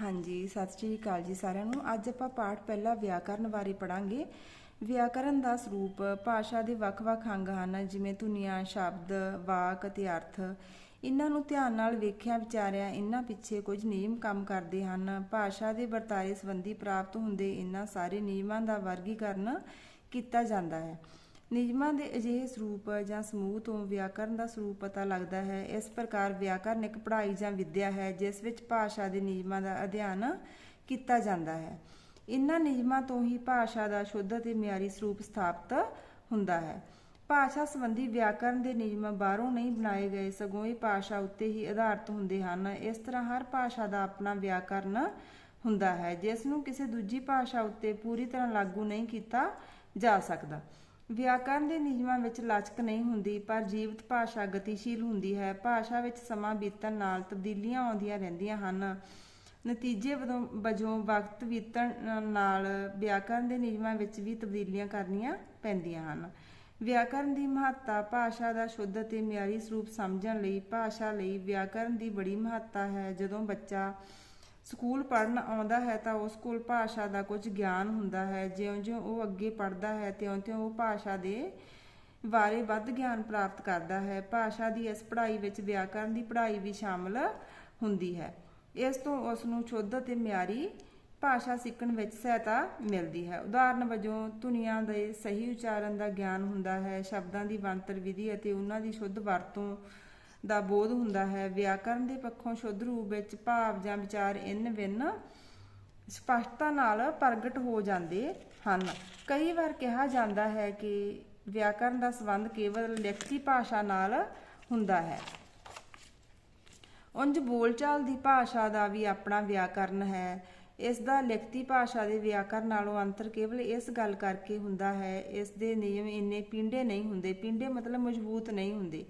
ਹਾਂਜੀ, ਸਤਿ ਸ਼੍ਰੀ ਅਕਾਲ ਜੀ ਸਾਰਿਆਂ ਨੂੰ। ਅੱਜ ਆਪਾਂ ਪਾਠ ਪਹਿਲਾ ਵਿਆਕਰਨ ਬਾਰੇ ਪੜਾਂਗੇ ਵਿਆਕਰਨ ਦਾ ਸਰੂਪ ਭਾਸ਼ਾ ਦੇ ਵੱਖ-ਵੱਖ ਅੰਗ ਹਨ, ਜਿਵੇਂ ਧੁਨੀਆਂ, ਸ਼ਬਦ, ਵਾਕ ਅਤੇ ਅਰਥ। ਇਹਨਾਂ ਨੂੰ ਧਿਆਨ ਨਾਲ ਵੇਖਿਆ ਵਿਚਾਰਿਆ ਇਹਨਾਂ ਪਿੱਛੇ ਕੁਝ ਨਿਯਮ ਕੰਮ ਕਰਦੇ ਹਨ। ਭਾਸ਼ਾ ਦੇ ਵਰਤਾਰੇ ਸੰਬੰਧੀ ਪ੍ਰਾਪਤ ਹੁੰਦੇ ਇਹਨਾਂ ਸਾਰੇ ਨਿਯਮਾਂ ਦਾ ਵਰਗੀਕਰਨ ਕੀਤਾ ਜਾਂਦਾ ਹੈ। ਨਿਯਮਾਂ ਦੇ ਅਜਿਹੇ ਸਰੂਪ ਜਾਂ ਸਮੂਹ ਤੋਂ ਵਿਆਕਰਨ ਦਾ ਸਰੂਪ ਪਤਾ ਲੱਗਦਾ ਹੈ। ਇਸ ਪ੍ਰਕਾਰ ਵਿਆਕਰਨ ਇੱਕ ਪੜ੍ਹਾਈ ਜਾਂ ਵਿੱਦਿਆ ਹੈ, ਜਿਸ ਵਿੱਚ ਭਾਸ਼ਾ ਦੇ ਨਿਯਮਾਂ ਦਾ ਅਧਿਐਨ ਕੀਤਾ ਜਾਂਦਾ ਹੈ। ਇਹਨਾਂ ਨਿਯਮਾਂ ਤੋਂ ਹੀ ਭਾਸ਼ਾ ਦਾ ਸ਼ੁੱਧ ਅਤੇ ਮਿਆਰੀ ਸਰੂਪ ਸਥਾਪਿਤ ਹੁੰਦਾ ਹੈ। ਭਾਸ਼ਾ ਸੰਬੰਧੀ ਵਿਆਕਰਨ ਦੇ ਨਿਯਮ ਬਾਹਰੋਂ ਨਹੀਂ ਬਣਾਏ ਗਏ, ਸਗੋਂ ਇਹ ਭਾਸ਼ਾ ਉੱਤੇ ਹੀ ਆਧਾਰਿਤ ਹੁੰਦੇ ਹਨ। ਇਸ ਤਰ੍ਹਾਂ ਹਰ ਭਾਸ਼ਾ ਦਾ ਆਪਣਾ ਵਿਆਕਰਨ ਹੁੰਦਾ ਹੈ, ਜਿਸ ਨੂੰ ਕਿਸੇ ਦੂਜੀ ਭਾਸ਼ਾ ਉੱਤੇ ਪੂਰੀ ਤਰ੍ਹਾਂ ਲਾਗੂ ਨਹੀਂ ਕੀਤਾ ਜਾ ਸਕਦਾ। ਵਿਆਕਰਨ ਦੇ ਨਿਯਮਾਂ ਵਿੱਚ ਲਚਕ ਨਹੀਂ ਹੁੰਦੀ, ਪਰ ਜੀਵਤ ਭਾਸ਼ਾ ਗਤੀਸ਼ੀਲ ਹੁੰਦੀ ਹੈ। ਭਾਸ਼ਾ ਵਿੱਚ ਸਮਾਂ ਬੀਤਣ ਨਾਲ ਤਬਦੀਲੀਆਂ ਆਉਂਦੀਆਂ ਰਹਿੰਦੀਆਂ ਹਨ। ਨਤੀਜੇ ਵਜੋਂ ਵਜੋਂ ਵਕਤ ਬੀਤਣ ਨਾਲ ਵਿਆਕਰਨ ਦੇ ਨਿਯਮਾਂ ਵਿੱਚ ਵੀ ਤਬਦੀਲੀਆਂ ਕਰਨੀਆਂ ਪੈਂਦੀਆਂ ਹਨ। ਵਿਆਕਰਨ ਦੀ ਮਹੱਤਤਾ ਭਾਸ਼ਾ ਦਾ ਸ਼ੁੱਧ ਅਤੇ ਮਿਆਰੀ ਸਰੂਪ ਸਮਝਣ ਲਈ ਭਾਸ਼ਾ ਲਈ ਵਿਆਕਰਨ ਦੀ ਬੜੀ ਮਹੱਤਤਾ ਹੈ। ਜਦੋਂ ਬੱਚਾ ਸਕੂਲ ਪੜ੍ਹਨ ਆਉਂਦਾ ਹੈ ਤਾਂ ਉਸ ਕੋਲ ਭਾਸ਼ਾ ਦਾ ਕੁਝ ਗਿਆਨ ਹੁੰਦਾ ਹੈ। ਜਿਉਂ-ਜਿਉਂ ਉਹ ਅੱਗੇ ਪੜ੍ਹਦਾ ਹੈ ਤਿਉਂ-ਤਿਉਂ ਉਹ ਭਾਸ਼ਾ ਦੇ ਬਾਰੇ ਵੱਧ ਗਿਆਨ ਪ੍ਰਾਪਤ ਕਰਦਾ ਹੈ। ਭਾਸ਼ਾ ਦੀ ਇਸ ਪੜ੍ਹਾਈ ਵਿੱਚ ਵਿਆਕਰਨ ਦੀ ਪੜ੍ਹਾਈ ਵੀ ਸ਼ਾਮਲ ਹੁੰਦੀ ਹੈ। ਇਸ ਤੋਂ ਉਸ ਨੂੰ ਸ਼ੁੱਧ ਅਤੇ ਮਿਆਰੀ ਭਾਸ਼ਾ ਸਿੱਖਣ ਵਿੱਚ ਸਹਾਇਤਾ ਮਿਲਦੀ ਹੈ। ਉਦਾਹਰਨ ਵਜੋਂ, ਧੁਨੀਆਂ ਦੇ ਸਹੀ ਉਚਾਰਨ ਦਾ ਗਿਆਨ ਹੁੰਦਾ ਹੈ, ਸ਼ਬਦਾਂ ਦੀ ਬਣਤਰ ਵਿਧੀ ਅਤੇ ਉਹਨਾਂ ਦੀ ਸ਼ੁੱਧ ਵਰਤੋਂ ਦਾ ਬੋਧ ਹੁੰਦਾ ਹੈ। ਵਿਆਕਰਨ ਦੇ ਪੱਖੋਂ ਸ਼ੁੱਧ ਰੂਪ ਵਿੱਚ ਭਾਵ ਜਾਂ ਵਿਚਾਰ ਇਨ ਵਿਨ ਸਪਸ਼ਟਤਾ ਨਾਲ ਪ੍ਰਗਟ ਹੋ ਜਾਂਦੇ ਹਨ। ਕਈ ਵਾਰ ਕਿਹਾ ਜਾਂਦਾ ਹੈ ਕਿ ਵਿਆਕਰਨ ਦਾ ਸੰਬੰਧ ਕੇਵਲ ਲਿਖਤੀ ਭਾਸ਼ਾ ਨਾਲ ਹੁੰਦਾ ਹੈ। ਉਂਝ ਬੋਲਚਾਲ ਦੀ ਭਾਸ਼ਾ ਦਾ ਵੀ ਆਪਣਾ ਵਿਆਕਰਨ ਹੈ। ਇਸ ਦਾ ਲਿਖਤੀ ਭਾਸ਼ਾ ਦੇ ਵਿਆਕਰਨ ਨਾਲੋਂ ਅੰਤਰ ਕੇਵਲ ਇਸ ਗੱਲ ਕਰਕੇ ਹੁੰਦਾ ਹੈ। ਇਸ ਦੇ ਨਿਯਮ ਇੰਨੇ ਪਿੰਡੇ ਨਹੀਂ ਹੁੰਦੇ। ਪਿੰਡੇ ਮਤਲਬ ਮਜ਼ਬੂਤ ਨਹੀਂ ਹੁੰਦੇ।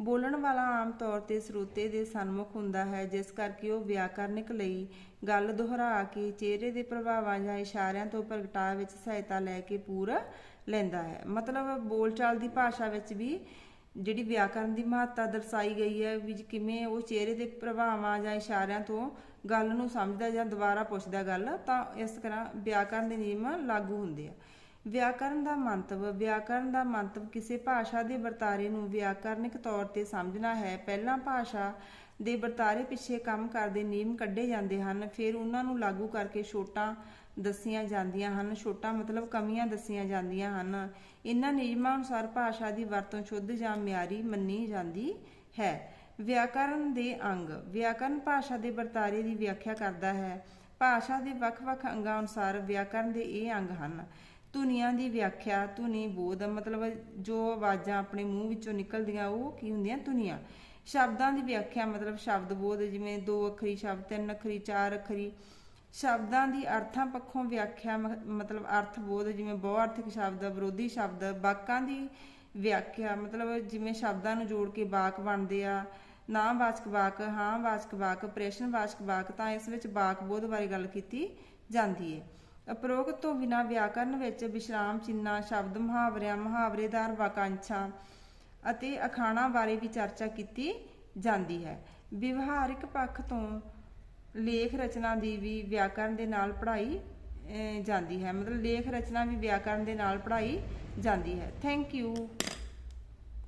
ਬੋਲਣ ਵਾਲਾ ਆਮ ਤੌਰ ਤੇ ਸਰੋਤੇ ਦੇ ਸਨਮੁਖ ਹੁੰਦਾ ਹੈ, ਜਿਸ ਕਰਕੇ ਉਹ ਵਿਆਕਰਨਿਕ ਲਈ ਗੱਲ ਦੁਹਰਾ ਕੇ ਚਿਹਰੇ ਦੇ ਪ੍ਰਭਾਵਾਂ ਜਾਂ ਇਸ਼ਾਰਿਆਂ ਤੋਂ ਪ੍ਰਗਟਾਅ ਵਿੱਚ ਸਹਾਇਤਾ ਲੈ ਕੇ ਪੂਰਾ ਲੈਂਦਾ ਹੈ। ਮਤਲਬ ਬੋਲਚਾਲ ਦੀ ਭਾਸ਼ਾ ਵਿੱਚ ਵੀ ਜਿਹੜੀ ਵਿਆਕਰਨ ਦੀ ਮਹੱਤਤਾ ਦਰਸਾਈ ਗਈ ਹੈ ਵੀ ਕਿਵੇਂ ਉਹ ਚਿਹਰੇ ਦੇ ਪ੍ਰਭਾਵਾਂ ਜਾਂ ਇਸ਼ਾਰਿਆਂ ਤੋਂ ਗੱਲ ਨੂੰ ਸਮਝਦਾ ਜਾਂ ਦੁਬਾਰਾ ਪੁੱਛਦਾ ਗੱਲ, ਤਾਂ ਇਸ ਤਰ੍ਹਾਂ ਵਿਆਕਰਨ ਦੇ ਨਿਯਮ ਲਾਗੂ ਹੁੰਦੇ ਆ। ਵਿਆਕਰਨ ਦਾ ਮੰਤਵ, ਵਿਆਕਰਨ ਦਾ ਮੰਤਵ ਕਿਸੇ ਭਾਸ਼ਾ ਦੇ ਵਰਤਾਰੇ ਨੂੰ ਵਿਆਕਰਨਿਕ ਤੌਰ ਤੇ ਸਮਝਣਾ ਹੈ। ਪਹਿਲਾਂ ਭਾਸ਼ਾ ਦੇ ਵਰਤਾਰੇ ਪਿੱਛੇ ਕੰਮ ਕਰਦੇ ਨਿਯਮ ਕੱਢੇ ਜਾਂਦੇ ਹਨ, ਫਿਰ ਉਹਨਾਂ ਨੂੰ ਲਾਗੂ ਕਰਕੇ ਛੋਟਾਂ ਦੱਸੀਆਂ ਜਾਂਦੀਆਂ ਹਨ। ਛੋਟਾ ਮਤਲਬ ਕਮੀਆਂ ਦੱਸੀਆਂ ਜਾਂਦੀਆਂ ਹਨ। ਇਹਨਾਂ ਨਿਯਮਾਂ ਅਨੁਸਾਰ ਭਾਸ਼ਾ ਦੀ ਵਰਤੋਂ ਸ਼ੁੱਧ ਜਾਂ ਮਿਆਰੀ ਮੰਨੀ ਜਾਂਦੀ ਹੈ। ਵਿਆਕਰਨ ਦੇ ਅੰਗ, ਵਿਆਕਰਨ ਭਾਸ਼ਾ ਦੇ ਵਰਤਾਰੇ ਦੀ ਵਿਆਖਿਆ ਕਰਦਾ ਹੈ। ਭਾਸ਼ਾ ਦੇ ਵੱਖ-ਵੱਖ ਅੰਗਾਂ ਅਨੁਸਾਰ ਵਿਆਕਰਨ ਦੇ ਇਹ ਅੰਗ ਹਨ। ਧੁਨੀਆਂ ਦੀ ਵਿਆਖਿਆ, ਧੁਨੀ ਬੋਧ, ਮਤਲਬ ਜੋ ਆਵਾਜ਼ਾਂ ਆਪਣੇ ਮੂੰਹ ਵਿੱਚੋਂ ਨਿਕਲਦੀਆਂ, ਉਹ ਕੀ ਹੁੰਦੀਆਂ? ਧੁਨੀਆਂ। ਸ਼ਬਦਾਂ ਦੀ ਵਿਆਖਿਆ ਮਤਲਬ ਸ਼ਬਦ ਬੋਧ, ਜਿਵੇਂ ਦੋ ਅੱਖਰੀ ਸ਼ਬਦ, ਤਿੰਨ ਅੱਖਰੀ, ਚਾਰ ਅੱਖਰੀ। ਸ਼ਬਦਾਂ ਦੀ ਅਰਥਾਂ ਪੱਖੋਂ ਵਿਆਖਿਆ ਮਤਲਬ ਅਰਥ ਬੋਧ, ਜਿਵੇਂ ਬਹੁਅਰਥਕ ਸ਼ਬਦ, ਵਿਰੋਧੀ ਸ਼ਬਦ ਵਾਕਾਂ ਦੀ ਵਿਆਖਿਆ, ਮਤਲਬ ਜਿਵੇਂ ਸ਼ਬਦਾਂ ਨੂੰ ਜੋੜ ਕੇ ਵਾਕ ਬਣਦੇ ਆ। ਨਾ ਵਾਚਕ ਵਾਕ ਹਾਂ ਵਾਚਕ ਵਾਕ ਪ੍ਰਸ਼ਨ ਵਾਚਕ ਵਾਕ ਤਾਂ ਇਸ ਵਿੱਚ ਵਾਕ ਬੋਧ ਬਾਰੇ ਗੱਲ ਕੀਤੀ ਜਾਂਦੀ ਹੈ ਉਪਰੋਕਤ ਤੋਂ ਬਿਨਾ ਵਿਆਕਰਨ ਵਿੱਚ ਵਿਸ਼ਰਾਮ ਚਿੰਨ੍ਹਾਂ ਸ਼ਬਦ ਮੁਹਾਵਰਿਆਂ, ਮੁਹਾਵਰੇਦਾਰ ਵਾਕਾਂਸ਼ਾਂ ਅਤੇ ਅਖਾਣਾ ਬਾਰੇ ਵੀ ਚਰਚਾ ਕੀਤੀ ਜਾਂਦੀ ਹੈ। ਵਿਵਹਾਰਿਕ ਪੱਖ ਤੋਂ ਲੇਖ ਰਚਨਾ ਦੀ ਵੀ ਵਿਆਕਰਨ ਦੇ ਨਾਲ ਪੜ੍ਹਾਈ ਜਾਂਦੀ ਹੈ। ਮਤਲਬ ਲੇਖ ਰਚਨਾ ਵੀ ਵਿਆਕਰਨ ਦੇ ਨਾਲ ਪੜ੍ਹਾਈ ਜਾਂਦੀ ਹੈ। Thank you